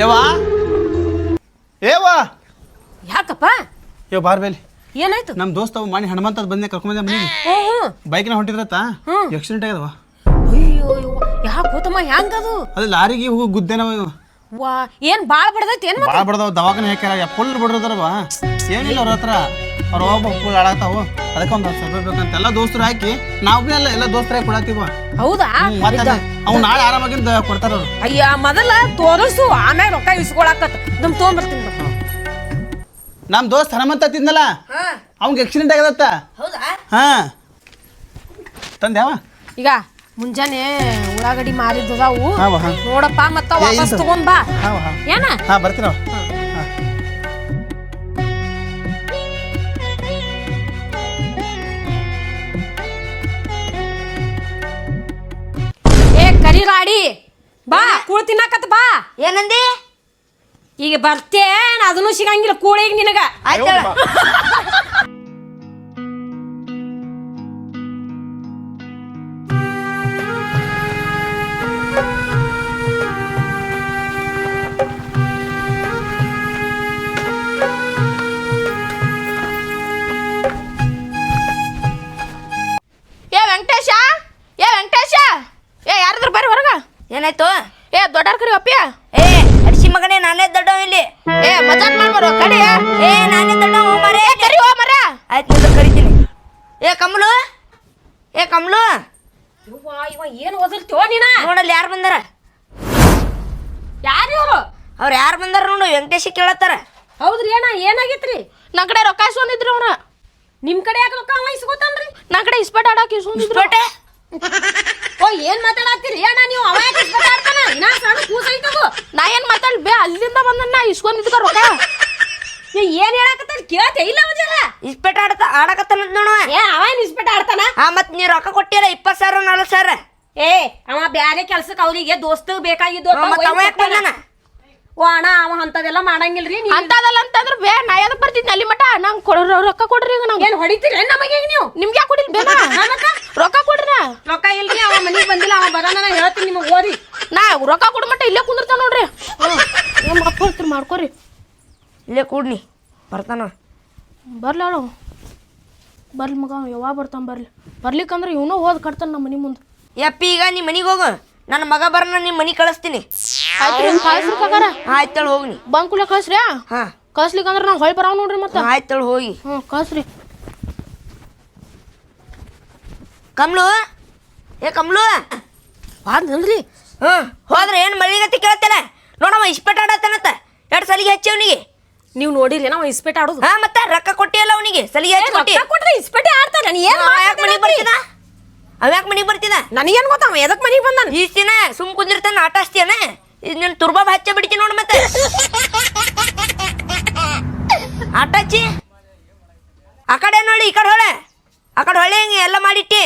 ಯವ್ವ? ಏವಾ ಯಾಕಪ್ಪ? ಏ ಬಾರ್ ಬೇಲಿ. ಏನಾಯ್ತು? ನಮ್ಮ ದೋಸ್ತ ಅವ ಮನೆ ಹನುಮಂತ ಬಂದೆ ಕರ್ಕೊಂಬಂದೆ ಮನೆಗೆ. ನ ಹೊಂಟಿದ್ರತ ಬೈಕ್ನ ಹೊಂಟಿದ್ರತ್ತ? ಹ್ಮ್. ಆಕ್ಸಿಡೆಂಟ್ ಆಗದವಾ ಅಯ್ಯೋ ಯಾಕೆ ಕೂತಮ್ಮ ಹೆಂಗದು ಅದು ಲಾರಿಗೆ ಹೋಗಿ ಗುದ್ದೇನವ ಇವ. ವಾ ಏನ್ ಬಾಳ ಬಡದೈತಿ ಏನ್ ಭಾಳ ಬಡ್ದವ ದವಾಖಾನೆ ಹಾಕ್ಯಾರ ಫುಲ್ ಬಡ್ರದರವ ಏನಿಲ್ಲ ಅವ್ರ ಹತ್ರ. ಅವ್ರ ಒಬ್ಬ ಫುಲ್ ಹಾಳಾಗ್ತಾವ ಅದಕ್ಕೆ ಒಂದು ಹತ್ತು ರೂಪಾಯಿ ಬೇಕಂತ ಎಲ್ಲ ದೋಸ್ತರು ಹಾಕಿ ನಾವು ಎಲ್ಲ ಎಲ್ಲ ದೋಸ್ತರಾಗಿ ಕೊಡತ್ತೀವ ಹೌದಾ? ಮತ್ತೆ ಅವ್ ನಾಳೆ ಆರಾಮಾಗಿಂದ ಕೊಡ್ತಾರ ಅವ್ರು. ಅಯ್ಯ ಮೊದಲ ತೋರಿಸು ಆಮ್ಯಾಗ ರೊಕ್ಕ ಇಸ್ಕೊಳಕತ್ ನಮ್ ತೊಗೊಂಬರ್ತೀನಿ ಬಾ. ನಮ್ಮ ದೋಸ್ತ್ ಹನುಮಂತ ತಿಂದಲ್ಲ? ಅವ್ನಿಗೆ ಆಕ್ಸಿಡೆಂಟ್ ಆಗದತ್ತ? ಹೌದಾ? ಹಾ. ತಂದ್ಯಾವ? ಈಗ ಮುಂಜಾನೆ ಉಳ್ಳಾಗಡ್ಡಿ ಮಾರಿದ್ದದಾವು. ಹಾವ ಹಾ. ನೋಡಪ್ಪ ಮತ್ತ ವಾಪಸ್ ಇದು. ತಗೊಂಡ್ ಬಾ. ಹಾವ ಹಾ. ಏನ? ಹಾ ಬರ್ತೀನವ ಏ ಕರಿ ರಾಡಿ ಬಾ ಕೂಳ್ ತಿನ್ನಾಕತ್ ಬಾ. ಏನಂದಿ? ಈಗ ಬರ್ತೇನ್ ಅದನ್ನು ಸಿಗಂಗಿಲ್ಲ ಕೂಳಿಗೆ ನಿನಗ. ಆಯ್ತು. ಕಡಿ ಏ ನಾನೇ ದೊಡ್ಡವ ಮರೇ. ಏ ಕರಿ ಹೋ ಮರ. ಆಯ್ತು ನಿಂದು ಕರಿತೀನಿ. ಏ ಕಮಲು? ಏ ಕಮಲು? ಇವ್ವ ಇವ ಏನು ಓದಿರ್ತೀವ ನೀನ? ನೋಡಲ್ಲಿ ಯಾರು ಬಂದಾರ? ಯಾರು ಇವರು? ಅವ್ರು ಯಾರು ಬಂದಾರ ನೋಡು ವೆಂಕಟೇಶ ಕೇಳತ್ತಾರ. ಹೌದ್ರಿ ಏನ ಏನಾಗೈತ್ರಿ? ನನ್ ಕಡೆ ರೊಕ್ಕ ಇಸ್ಕೊಂಡಿದ್ರು ಅವ್ನ ನಿಮ್ ಕಡೆ ಯಾಕೆ ರೊಕ್ಕ ಅವ ಇಸ್ಕೊತಾನ್ರಿ? ನನ್ ಕಡೆ ಇಸ್ಪಟ್ ಆಡಕ್ ಇಸ್ಕೊಂಡಿದ್ರು. ಇಸ್ಪೇಟೆ? ಓ ಏನ್ ಮಾತಾಡತ್ತೀರಿ? ಏನ ನೀವು ಅವ ಯಾಕೆ ಇಸ್ಕೊತ ಆಡ್ತಾನ? ನಾ ಸಣ್ಣ ಕೂಸ ಐತದು ನಾ ಏನ್ ಮಾತಾಡ್ ಬೇ ಅಲ್ಲಿಂದ ಬಂದನ್ನ ಇಸ್ಕೊಂಡಿದ್ಕ ರೊಕ್ಕ. ಏ ಏನ್ ಹೇಳಕತ್ತಾರ ಕೇಳ್ತೆ? ಇಲ್ಲ ಅವಜರ ಇಸ್ಪೇಟ ಆಡತ ಆಡಕತ್ತಾನ ನೋಡುವ ಏ ಅವ ಏನ್ ಇಸ್ಬಿಟ್ಟ ಆಡ್ತಾನ? ಹಾ ಮತ್ ನೀ ರೊಕ್ಕ ಕೊಟ್ಟಿಲ್ಲ ಇಪ್ಪತ್ತು ಸಾವಿರ ನಲ್ವತ್ ಸಾವಿರ. ಏ ಅವ ಬ್ಯಾರೆ ಕೆಲ್ಸಕ್ಕೆ ಅವರಿಗೆ ದೋಸ್ತ ಬೇಕಾಗಿದ್ದು ಓ ಅಣ್ಣ ಅವ ಅಂತದೆಲ್ಲ ಮಾಡಂಗಿಲ್ರಿ ರೀ ಅಂತದಲ್ಲ ಅಂತಂದ್ರ ಬೇ ನಾ ಯಾವ್ದಕ್ ಬರ್ತಿದ್ನ ಅಲ್ಲಿ ಮಟ ನಂಗ್ ಕೊಡ ರೊಕ್ಕ ಕೊಡ್ರಿ ಈಗ ನಂಗೆ ಏನ್ ಹೊಡಿತೀರಿ? ನಮಗೆ ನೀವು? ನಿಮ್ಗೆ ಯಾಕೆ ಕೊಡಿಲ್ ಬೇಡ ರೊಕ್ಕ ಕೊಡ್ರಿ ರೊಕ್ಕ ಇಲ್ರಿ ಅವ ಮನೆಗೆ ಬಂದಿಲ್ಲ ಅವ ಬರೋಣ ನಾ ಹೇಳ್ತೀನಿ ನಿಮಗೆ ಓರಿ ನಾ ರೊಕ್ಕ ಕೊಡ ಮಟ್ಟ ಇಲ್ಲೇ ಕುಂದಿರ್ತಾವ ನೋಡ್ರಿ. ಏನ್ ಅಪ್ಪ ಮಾಡ್ಕೊರಿ. ಇಲ್ಲೇ ಕೂಡ್ನಿ ಬರ್ತಾನ. ಬರ್ಲಿ ಅಳು ಬರ್ಲಿ ಮಗ ಅವ ಯಾವಾಗ ಬರ್ತಾನೆ ಬರ್ಲಿ. ಬರ್ಲಿಕ್ಕಂದ್ರೆ ಇವನು ಹೋದ್ ಕಟ್ತಾನೆ ನಮ್ಮ ಮನೆ ಮುಂದೆ. ಯಪ್ಪ ಈಗ ನೀ ಮನೆಗೆ ಹೋಗು. ನನ್ನ ಮಗ ಬರ್ನ ನಿಮ್ಮ ಮನೆ ಕಳಿಸ್ತೀನಿ. ಆಯ್ತು ಕಳ್ಸ್ರಿ ಕಾಕಾರ ಆಯ್ತಳು ಹೋಗ್ನಿ. ಬಂಕುಲೆ ಕಳಿಸ್ರಿ ಹಾ. ಕಳ್ಸ್ಲಿಕ್ಕಂದ್ರೆ ನಾವು ಹೊಳ್ ಬರಾವ್ ನೋಡ್ರಿ ಮತ್ತೆ. ಆಯ್ತಳು ಹೋಗಿ. ಹ್ಞೂ ಕಳಿಸ್ರಿ. ಕಮ್ಲು? ಏ ಕಮ್ಲು? ಬಾದ್ರಿ ಹ್ಞೂ ಹೋದ್ರೆ ಏನು ಮಳಿಗತಿ ಕೇಳ್ತಾನೆ? ನೋಡಮ್ಮ ಇಸ್ಪೆಟ್ ಆಡತ್ತಾನತ್ತ ಎರಡು ಸಲಿಗೆ ಹಚ್ಚಿ ಅವನಿಗೆ. ನೀವು ನೋಡಿರಿ ನಾವು ಇಸ್ಪೇಟ್ ಆಡೋದು. ಹಾ ಮತ್ತೆ ರೊಕ್ಕ ಕೊಟ್ಟಿಯಲ್ಲ ಅವನಿಗೆ? ಸಲಿಗೆ ಹಚ್ಚಿ ಕೊಟ್ಟಿ. ರೊಕ್ಕ ಕೊಟ್ರೆ ಇಸ್ಪೇಟೆ ಆಡ್ತಾನೆ ನಾನು ಏನು ಯಾಕೆ ಮನೆಗೆ ಬರ್ತಿದ? ಅವ ಯಾಕೆ ಮನೆಗೆ ಬರ್ತಿದ? ನನಗೇನು ಗೊತ್ತ ಅವ ಎದಕ್ ಮನಿಗ್ ಬಂದಾನ? ಈ ದಿನ ಸುಮ್ ಕುಂದಿರ್ತಾನ ಆಟ ಹಚ್ತೀಯನ ನಿನ್ನ ತುರ್ಬಾಬ್ ಹಚ್ಚ ಬಿಡ್ತಿ ನೋಡು ಮತ್ತೆ. ಆಟ ಹಚ್ಚಿ. ಆ ಕಡೆ ನೋಡಿ ಈ ಕಡೆ ಹೊಳೆ. ಆ ಕಡೆ ಹೊಳೆ ಹಿಂಗೆ ಎಲ್ಲ ಮಾಡಿಟ್ಟಿ.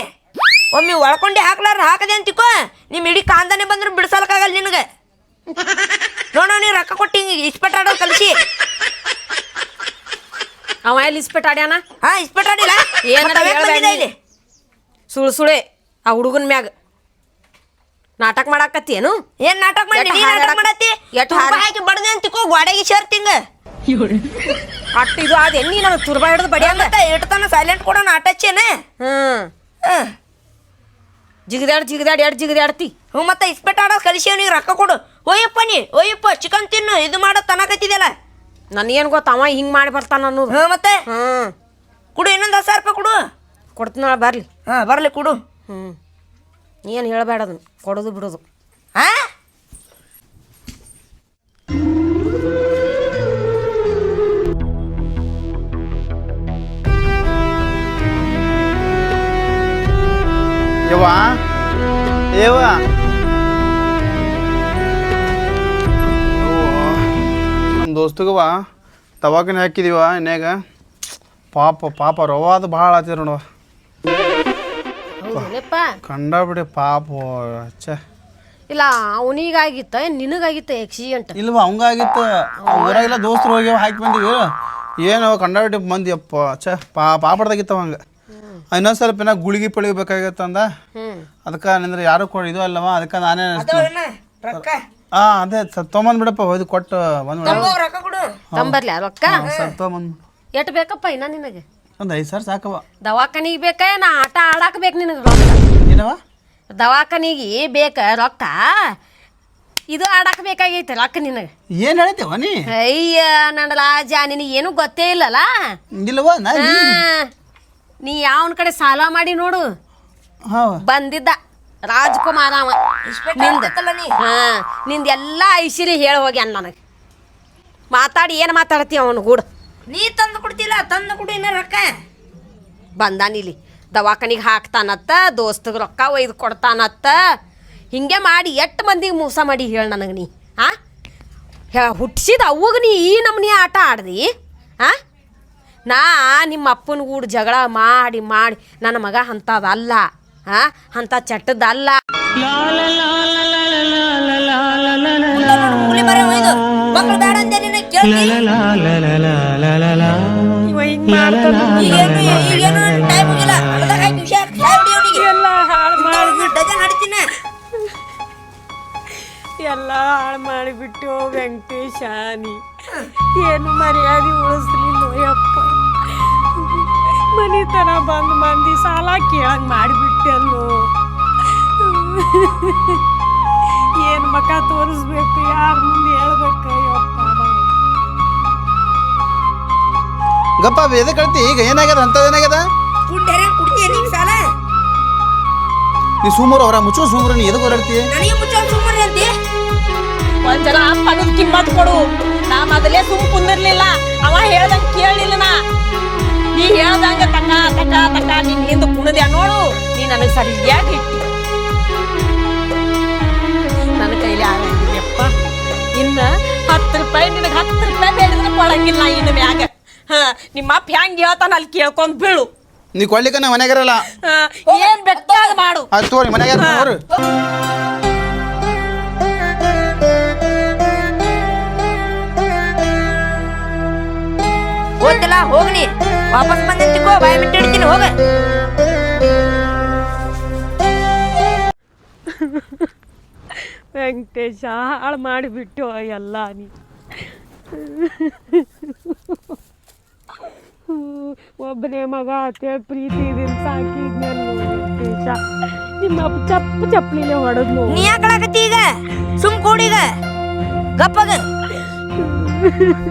ಒಮ್ಮೆ ಒಳ್ಕೊಂಡೆ ಹಾಕ್ಲಾರ ಹಾಕದೆ ಅಂತಿಕೋ ನಿಮ್ಮ ಇಡೀ ಕಾಂದಾನೆ ಬಂದ್ರೆ ಬಿಡ್ಸಲಕ್ಕಾಗಲ್ಲ ನಿನಗೆ. ನೋಡೋ ನೀ ರೊಕ್ಕ ಕೊಟ್ಟು ಇಸ್ಪೆಟ್ ಆಡೋದು ಕಲಿಸಿ. ಅವ ಎಲ್ಲಿ ಇಸ್ಪೆಟ್ ಆಡ್ಯಾನ? ಹಾ ಇಸ್ಪೆಟ್ ಆಡಿಲ್ಲ. ಇಲ್ಲಿ? ಸುಳ್ ಸುಳೆ ಆ ಹುಡುಗನ್ ಮ್ಯಾಗ. ನಾಟಕ ಮಾಡಾಕತ್ತೇನು ಏನ್? ನಾಟಕ ಮಾಡಿ ನೀ ನಾಟಕ ಮಾಡತ್ತಿ? ಎಷ್ಟ್ ಹಾಕಿ ಬಡ್ದೆ ಅಂತಿಕೋ ಗೋಡೆಗೆ ಸೇರ್ತಿಂಗ ಅಟ್ಟು ಇದು ಅದ ಎಣ್ಣಿ ನಾನು ತುರ್ಬಾ ಹಿಡಿದು ಬಡಿ ಮತ್ತೆ ಇಡ್ತಾನ ಸೈಲೆಂಟ್ ಕೊಡೋಣ ಆಟ ಹಚ್ಚೇನೆ ಹ್ಮ್. ಜಿಗದಾಡ್ ಜಿಗದಾಡ್ ಎಡ್ ಜಿಗದಾಡ್ತಿ. ಹ್ಞೂ ಮತ್ತೆ ಇಸ್ಪೆಟ್ ಆಡೋ ಕಲಿಸಿ ಅವನಿಗೆ ರೊಕ್ಕ ಕೊಡು. ಓಯಪ್ಪ ನೀ ಓಯಪ್ಪ ಚಿಕನ್ ತಿನ್ನು ಇದು ಮಾಡೋ ತನಕತ್ತಿದೆಲ್ಲ ನನಗೇನು ಗೊತ್ತ ಅವ ಹಿಂಗೆ ಮಾಡಿ ಬರ್ತಾನ ಅನ್ನೋದು. ಹಾಂ ಮತ್ತೆ? ಹ್ಞೂ ಕೊಡು ಇನ್ನೊಂದು ಹತ್ತು ಸಾವಿರ ರೂಪಾಯಿ ಕೊಡು. ಕೊಡ್ತೀನಳ ಬರಲಿ. ಹಾಂ ಬರಲಿ ಕೊಡು. ಹ್ಞೂ ಏನು ಹೇಳಬೇಡ ಅದನ್ನ ಕೊಡೋದು ಬಿಡೋದು. ಹಾಂ? ಯವ್ವ. ನಮ್ಮ ದೋಸ್ತಗವ ತವಾಕನೆ ಹಾಕಿದೀವ ಇನ್ಯಾಗ ಪಾಪ ಪಾಪ ರವಾದ ಭಾಳ ಆತಿದ್ರು ನೋಡುವ ಕಂಡ ಬಿಡಿ ಪಾಪ ಛೆ ಇಲ್ಲ ಅವನಿಗಾಗಿತ್ತ ನಿನಗಾಗಿತ್ತ ಆಕ್ಸಿಡೆಂಟ್ ಇಲ್ವ ಅವಂಗಾಗಿತ್ತ? ಊರಾಗಿಲ್ಲ ದೋಸ್ತರು ಹೋಗಿ ಹಾಕಿ ಬಂದಿವಿ. ಏನೋ ಕಂಡಾಬಿಟ್ಟು ಮಂದಿ ಅಪ್ಪ ಛೆ ಪಾ ಪಾಪಡ್ದಾಗಿತ್ತವ ಹಂಗೆ ಇನ್ನೊಂದು ಸ್ವಲ್ಪ ಏನಾಗ ಗುಳಿಗೆ ಪಳಿಗೆ ಬೇಕಾಗಿತ್ತಂದ ಹ್ಮ್. ಅದಕ್ಕೆ ನಿಂದ್ರೆ ಯಾರು ಕೊಡಿ ಇದು ಅಲ್ಲವ ಅದಕ್ಕೆ ನಾನೇ ರೊಕ್ಕ. ಹಾಂ ಅದೇ ತೊಗೊಂಬಂದ್ ಬಿಡಪ್ಪ ಹೋಯ್ದು ಕೊಟ್ಟು ಬಂದು ರೊಕ್ಕ ಕೊಡು. ತಂಬರ್ಲಿ ರೊಕ್ಕ? ಸರ್ ತೊಗೊಂಬಂದು ಎಟ್ ಬೇಕಪ್ಪ ಇನ್ನ ನಿನಗೆ? ಒಂದು ಐದು ಸಾವಿರ ಸಾಕವ ದವಾಖಾನಿಗೆ ಬೇಕ? ನಾ ಆಟ ಆಡಾಕ ಬೇಕು ನಿನಗೆ ರೊಕ್ಕ. ಏನವ ದವಾಖಾನಿಗೆ ಬೇಕ ರೊಕ್ಕ? ಇದು ಆಡಾಕ ಬೇಕಾಗೈತೆ ರೊಕ್ಕ ನಿನಗೆ. ಏನು ಹೇಳ್ತೇವ ನೀ? ಅಯ್ಯ ನನ್ನ ರಾಜ ನಿನಗೆ ಏನು ಗೊತ್ತೇ ಇಲ್ಲಲ್ಲ? ಇಲ್ಲವ ನಾ ಹಾ. ನೀ ಯಾವನ ಕಡೆ ಸಾಲ ಮಾಡಿ ನೋಡು. ಹಾಂ ಬಂದಿದ್ದ. ರಾಜ್ಕುಮಾರ ಅವ. ನಿಂದ. ಹಾ ನಿಂದ ಎಲ್ಲ ಐಶ್ವರ್ಯ ಹೇಳಿ ಹೋಗ್ಯಾನ ನನಗೆ. ಮಾತಾಡಿ ಏನು ಮಾತಾಡ್ತೀಯ ಅವನು ಗೂಡು. ನೀ ತಂದು ಕೊಡ್ತಿಲ್ಲ ತಂದು ಕೊಡು ಇನ್ನ ರೊಕ್ಕ. ಬಂದಾನಿಲಿ ದವಾಖಾನಿಗೆ ಹಾಕ್ತಾನತ್ತ ದೋಸ್ತಗೆ ರೊಕ್ಕ ಒಯ್ದು ಕೊಡ್ತಾನತ್ತ. ಹಿಂಗೆ ಮಾಡಿ ಎಷ್ಟು ಮಂದಿಗೆ ಮೋಸ ಮಾಡಿ ಹೇಳಿ ನನಗೆ ನೀ ಹಾಂ ಹುಟ್ಟಿಸಿದ ಅವಾಗ ನೀ ಈ ನಮ್ನಿ ಆಟ ಆಡ್ದಿ ಹಾಂ ನಾ ನಿಮ್ಮ ಅಪ್ಪನ ಕೂಡ ಜಗಳ ಮಾಡಿ ಮಾಡಿ. ನನ್ನ ಮಗ ಅಂಥದ್ದಲ್ಲ ಅಂಥ ಚಟ್ಟದಲ್ಲ ಎಲ್ಲ ಹಾಳು ಮಾಡಿಬಿಟ್ಟು ವೆಂಕಟೇಶ ನೀ. ಏನು ಮರ್ಯಾದೆ ಉಳಿಸ್ಲಿಲ್ಲ ಯಪ್ಪ ಮನಿತನ ಬಂದು ಮಂದಿ ಸಾಲ ಕೇಳಂಗ್ ಮಾಡಿಬಿಟ್ಟೆಲ್ಲೋ ಏನು ಮಕ ತೋರಿಸ್ಬೇಕು? ಯಾರ ಮುಂದೆ ಹೇಳ್ಬೇಕು? ಯಪ್ಪ ಗಪ್ಪ ಬೇದ ಕಳ್ತಿ ಈಗ ಏನಾಗ್ಯದ? ಅಂತ ಏನಾಗ್ಯದ? ಕುಂಡೇರೆ ಕುಡ್ತೀಯ ನೀ ಸಾಲ? ನೀ ಸುಮರ ಅವರ ಮುಚ್ಚು ಸುಮಾರು ನೀ ಎದಕ್ಕೆ ಹೊರಡ್ತಿ ನನಗೆ ಸುಮರ ಅಂತ ಅಂತಿ. ಒಂದ್ಸಲ ಪಣದ ಕಿಮ್ಮತ್ ಕೊಡು. ನಾ ಮೊದಲೇ ಸುಮ್ ಕುಂದಿರ್ಲಿಲ್ಲ. ಅವ ಹೇಳ್ದಂಗ ಕೇಳಲಿಲ್ಲ ನಾ. ನೀ ಹೇಳ್ದಂಗ ತಕ್ಕ ತಕ್ಕ ತಕ್ಕ ನಿನ್ ಹಿಂದ ನೀ ನನಗೆ ಸರಿಯಾಗಿ ಇಟ್ಟು ನನ್ನ ಕೈಲಿ ಆಗಂಗಿಲ್ಲಪ್ಪ ಇನ್ನ ಹತ್ತು ರೂಪಾಯಿ ನಿನಗೆ ಹತ್ತು ರೂಪಾಯಿ ಬೇಡಿದ್ರೆ ಕೊಡಂಗಿಲ್ಲ ಇನ್ನು ಮ್ಯಾಗ. ಹಾ ನಿಮ್ಮ ಅಪ್ಪ ಹೆಂಗ್ ಹೇಳ್ತಾನ ಅಲ್ಲಿ ಕೇಳ್ಕೊಂಡ್ ಬೀಳು. ನೀ ಕೊಡ್ಲಿಕ್ಕ ನಾ ಮನೆಗಿರಲ್ಲ. ಹಾ, ಏನ್ ಬೇಕಾದ ಮಾಡು. ಅದು ತೋರಿ ಮನೆಗೆ ನೋಡ್ರಿ ಹೋಗ್ತಿಲ್ಲ ಹೋಗ್ನಿ ವಾಪಸ್ ಬಂದೆ ತಿಕ್ಕೋ ಬಾಯಿ ಮಿಟ್ಟಿ ಹಿಡ್ತೀನಿ ಹೋಗ. ವೆಂಕಟೇಶ ಹಾಳು ಮಾಡಿಬಿಟ್ಟು ಎಲ್ಲ ನೀ. ಒಬ್ಬನೇ ಮಗ ಅತ್ತೆ ಪ್ರೀತಿ ಸಾಕಿದ್ನಲ್ಲ ವೆಂಕಟೇಶ. ನಿಮ್ಮ ಅಪ್ಪ ಚಪ್ಪು ಚಪ್ಪಲಿಲೆ ಹೊಡೆದ್ನು ನೀ ಯಾಕಳಾಕತ್ತಿ ಈಗ? ಸುಮ್ ಕೂಡೀಗ ಗಪ್ಪಗ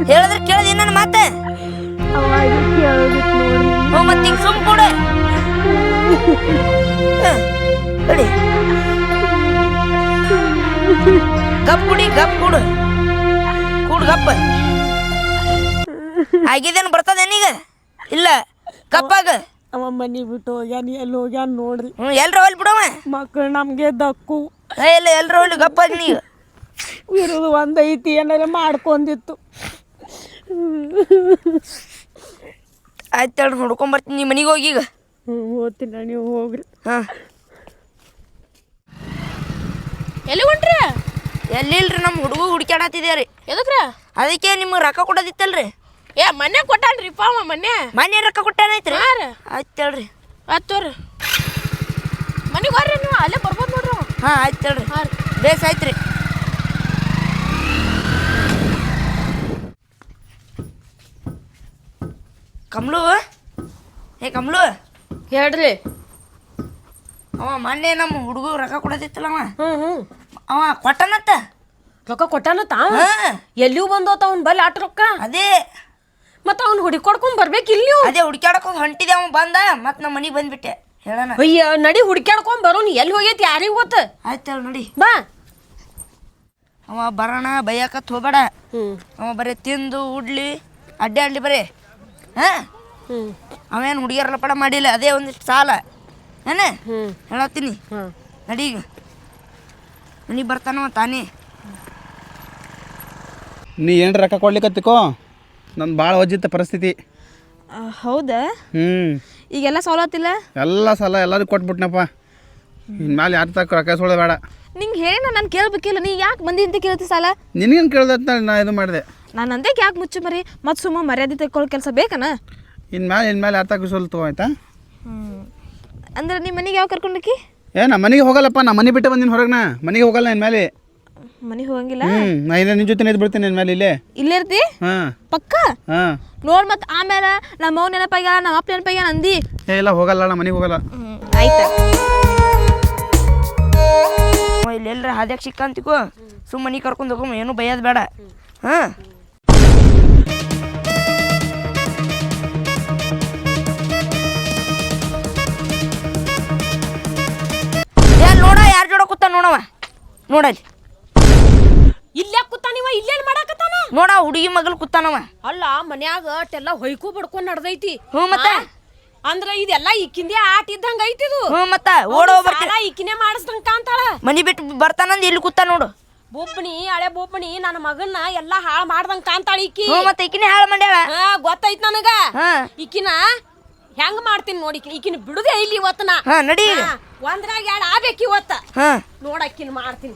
ಹೇಳಿದ್ರೆ ಕೇಳದಿ ನನ್ನ ಮಾತೆ. ಅವಾಗ ನೋಡಿ. ಮತ್ತೆ ಸುಮ್ ಕೂಡ. ಗಪ್ ಕುಡಿ ಗಪ್ ಕುಡು ಕೂಡು ಗಪ್ಪ ಆಗಿದೇನು ಬರ್ತದೇನೀಗ ಇಲ್ಲ ಕಪ್ಪಾಗ ಅವ ಮನೆ ಬಿಟ್ಟು ಹೋಗ್ಯಾನ ಎಲ್ಲಿ ಹೋಗ್ಯಾನ ನೋಡ್ರಿ. ಹ್ಞೂ ಎಲ್ರ ಹೋಗ್ಲಿ ಬಿಡವ? ಮಕ್ಕಳು ನಮಗೆ ದಕ್ಕು. ಏ, ಇಲ್ಲ ಎಲ್ರ ಹೋಗ್ಲಿ ಗಪ್ಪಾಗ ನೀಗ ಇರೋದು ಒಂದೈತಿ ಏನಾರ ಮಾಡ್ಕೊಂಡಿತ್ತು. ಆಯ್ತು ಹೇಳ್ರಿ ಹುಡ್ಕೊಂಬರ್ತೀನಿ ನಿಮ್ಮ ಮನೆಗೆ ಹೋಗಿ ಈಗ. ಹ್ಞೂ ಓದ್ತೀನಿ ನೀವು ಹೋಗ್ರಿ. ಹಾಂ. ಎಲ್ಲಿ ಹೊಂಟ್ರಿ? ಎಲ್ಲಿಲ್ರಿ ನಮ್ಮ ಹುಡುಗ ಹುಡುಕ್ಯಾಡತ್ತಿದ್ದೆ ರೀ ಎದಕ್ರ? ಅದಕ್ಕೆ ನಿಮ್ಗೆ ರೊಕ್ಕ ಕೊಡೋದಿತ್ತಲ್ರಿ? ಏ ಮೊನ್ನೆ ಕೊಟ್ಟಾನ್ರಿಪ್ಪ ಅವ ಮೊನ್ನೆ. ಮನೆ ರೊಕ್ಕ ಕೊಟ್ಟಾನೈತ್ರಿ ಹಾಂ ರೀ. ಆಯ್ತು ಹೇಳ್ರಿ ಆತೋರಿ ಮನೆಗೆ ಬರ್ರಿ ನೀವು ಅಲ್ಲೇ ಬರ್ಬೋದು ನೋಡ್ರಿ ಅವ. ಹಾಂ ಆಯ್ತು ಹೇಳ್ರಿ ಹಾಂ ರೀ. ಬೇಸ್ ಆಯ್ತು ರೀ ಕಮ್ಲು? ಏ ಕಮ್ಲು? ಹೇಳ್ರಿ. ಅವ ಮೊನ್ನೆ ನಮ್ಮ ಹುಡುಗ ರೊಕ್ಕ ಕೊಡದಿತ್ತಲ್ಲ ಅವ. ಹ್ಞೂ ಹ್ಞೂ ಅವ ಕೊಟ್ಟನತ್ತ. ರೊಕ್ಕ ಕೊಟ್ಟಾನತ್ತ ಹಾಂ. ಎಲ್ಲಿಯೂ ಬಂದೋತ ಅವ್ನ ಬಲ್ಲಿ ಆಟ ರೊಕ್ಕ? ಅದೇ. ಮತ್ತು ಅವ್ನು ಹುಡುಕೊಡ್ಕೊಂಡ್ ಬರ್ಬೇಕು ನೀವು ಅದೇ ಹುಡುಕ್ಯಾಡಕ್ ಹೋಗಿ ಹೊಂಟಿದೆ ಅವ ಬಂದ ಮತ್ತೆ ನಮ್ಮ ಮನೆಗೆ ಬಂದ್ಬಿಟ್ಟೆ. ಹೇಳಣ. ಅಯ್ಯ ನಡಿ ಹುಡ್ಕ್ಯಾಡ್ಕೊಂಡ್ ಬರೋನು. ಎಲ್ಲಿ ಹೋಗೈತಿ ಯಾರಿಗ್ ಗೊತ್ತ? ಆಯ್ತು ನೋಡಿ. ಬಾ. ಅವ ಬರೋಣ ಬೈಯಕತ್ ಹೋಗ್ಬೇಡ. ಹ್ಞೂ ಅವ ಬರೀ ತಿಂದು ಉಡ್ಲಿ ಅಡ್ಡಾಡ್ಲಿ ಬರೀ. ಹಾ? ಹ್ಞೂ ಅವೇನು ಹುಡುಗಿಯರಲ್ಲ ಪಡ ಮಾಡಿಲ್ಲ ಅದೇ ಒಂದಿಷ್ಟು ಸಾಲ. ಏನ ಹ್ಞೂ ಹೇಳತ್ತೀನಿ. ನಡಿ ಈಗ. ಬರ್ತಾನೋ ಬರ್ತಾನವ ತಾನೇ. ನೀ ಏನು ರೊಕ್ಕ ಕೊಡ್ಲಿಕ್ಕತ್ತಿಕೋ ನಂದು ಭಾಳ ವಜ್ಜಿತ್ತ ಪರಿಸ್ಥಿತಿ. ಹೌದಾ? ಹ್ಞೂ ಈಗೆಲ್ಲ ಸವಲತ್ತಿಲ್ಲ? ಎಲ್ಲ ಸಲ ಎಲ್ಲರಿಗೂ ಕೊಟ್ಬಿಟ್ನಪ್ಪ. ಇನ್ಮೇಲೆ ಯಾರ ತಕ್ಕ ರೊಕ್ಕ ಸೋಳ ಬೇಡ. ನಿಂಗೆ ಹೇಳಿ ನಾನು ಕೇಳ್ಬೇಕಿಲ್ಲ. ನೀ ಯಾಕೆ ಬಂದಿ ಅಂತ ಕೇಳ್ತಿ ಸಾಲ? ನಿನಗೇನು ಅಂತ ನಾ ಇದು ಮಾಡಿದೆ. ನಾನು ಅಂದೆ ಯಾಕೆ ಮುಚ್ಚು ಮರಿ? ಮತ್ತು ಸುಮ್ಮ ಮರ್ಯಾದೆ ತೆಕ್ಕೊಳ್ಳೋ ಕೆಲಸ ಬೇಕನ? ಇನ್ಮೇಲೆ ಇನ್ಮೇಲೆ ಯಾರ ತಕ್ಕ ಸೋಲ್ತು ಆಯ್ತಾ? ಅಂದ್ರೆ ನಿಮ್ಮ ಮನೆಗೆ ಯಾವ ಕರ್ಕೊಂಡೋಕಿ ಏ ನಮ್ಮ ಮನೆಗೆ ಹೋಗಲ್ಲಪ್ಪ ನಮ್ಮ ಮನೆ ಬಿಟ್ಟು ಬಂದಿನ ಹೊರಗೆ ನಾ ಮನೆಗೆ ಹೋಗಲ್ಲ ಇನ್ಮೇಲೆ ಮನೆಗೆ ಹೋಗಂಗಿಲ್ಲ? ಹ್ಞೂ ನಾ ಇಲ್ಲೇ ನಿನ್ನ ಜೊತೆ ನಿಂತು ಬಿಡ್ತೀನಿ ಇನ್ಮೇಲೆ ಇಲ್ಲೇ. ಇಲ್ಲೇ ಇರ್ತಿ? ಹಾಂ. ಪಕ್ಕ? ಹಾಂ. ನೋಡ್ ಮತ್ತೆ ಆಮೇಲೆ ನಮ್ಮ ಅವ್ನ ನೆನಪಾಗ್ಯಾಳ ನಮ್ಮ ಅಪ್ಪ ನೆನಪಾಗ್ಯಾಳ ಅಂದಿ. ಏ ಇಲ್ಲ ಹೋಗಲ್ಲ ನಮ್ಮ ಮನೆಗೆ ಹೋಗಲ್ಲ. ಆಯ್ತು. ಇಲ್ಲೆಲ್ಲರ ಹಾದ್ಯಾಗ ಸಿಕ್ಕಂತಿಕೋ? ಸುಮ್ಮನೆ ಕರ್ಕೊಂಡು ಹೋಗಮ್ಮ ಏನು ಬೈಯೋದು ಬೇಡ. ಹಾಂ. ನೋಡಲ್ಲಿ. ಇಲ್ಲೇ ಕೂತಾನಿವ ಇಲ್ಲೇನ್ ಮಾಡಾಕತ್ತಾನ? ನೋಡ ಹುಡುಗಿ ಮಗಲ್ ಕೂತಾನವ ಅಲ್ಲ ಮನ್ಯಾಗ ಅಷ್ಟೆಲ್ಲ ಹೊಯ್ಕೋ ಬಡ್ಕೊಂಡ್ ನಡ್ದೈತಿ. ಹ್ಞೂ ಮತ್ತೆ? ಅಂದ್ರ ಇದೆಲ್ಲ ಈಕಿಂದೇ ಆಟ ಇದ್ದಂಗ ಐತಿದು ಹ್ಞೂ ಮತ್ತ? ಓಡೋ ಬರ್ತಿ. ಈಕಿನೇ ಮಾಡಿಸ್ದಂಗ ಕಾಂತಾಳ ಮನಿ ಬಿಟ್ಟು ಬರ್ತಾನಂದ್ ಇಲ್ಲಿ ಕೂತ ನೋಡು. ಬೊಬ್ಬಣಿ ಹಳೆ ಬೊಬ್ಬಣಿ ನನ್ನ ಮಗನ್ನ ಎಲ್ಲಾ ಹಾಳು ಮಾಡ್ದಂಗ ಕಾಂತಾಳ ಇಕ್ಕಿ ಹ್ಞೂ ಮತ್ತೆ ಈಕಿನೇ ಹಾಳು ಮಾಡ್ಯಾಳ. ಹಾ ಗೊತ್ತೈತ್ ನನಗ? ಹಾ. ಈಕಿನ ಹೆಂಗ್ ಮಾಡ್ತೀನಿ ನೋಡಿ ಈಕಿನ ಬಿಡುದೇ ಇಲ್ಲಿ ಇವತ್ತ ನಾ ಹಾ ನಡಿ. ಹಾ, ಒಂದ್ರಾಗ ಎರಡು ಆಬೇಕು ಇವತ್ತ. ಹಾ. ನೋಡಕ್ಕಿನ ಮಾಡ್ತೀನಿ.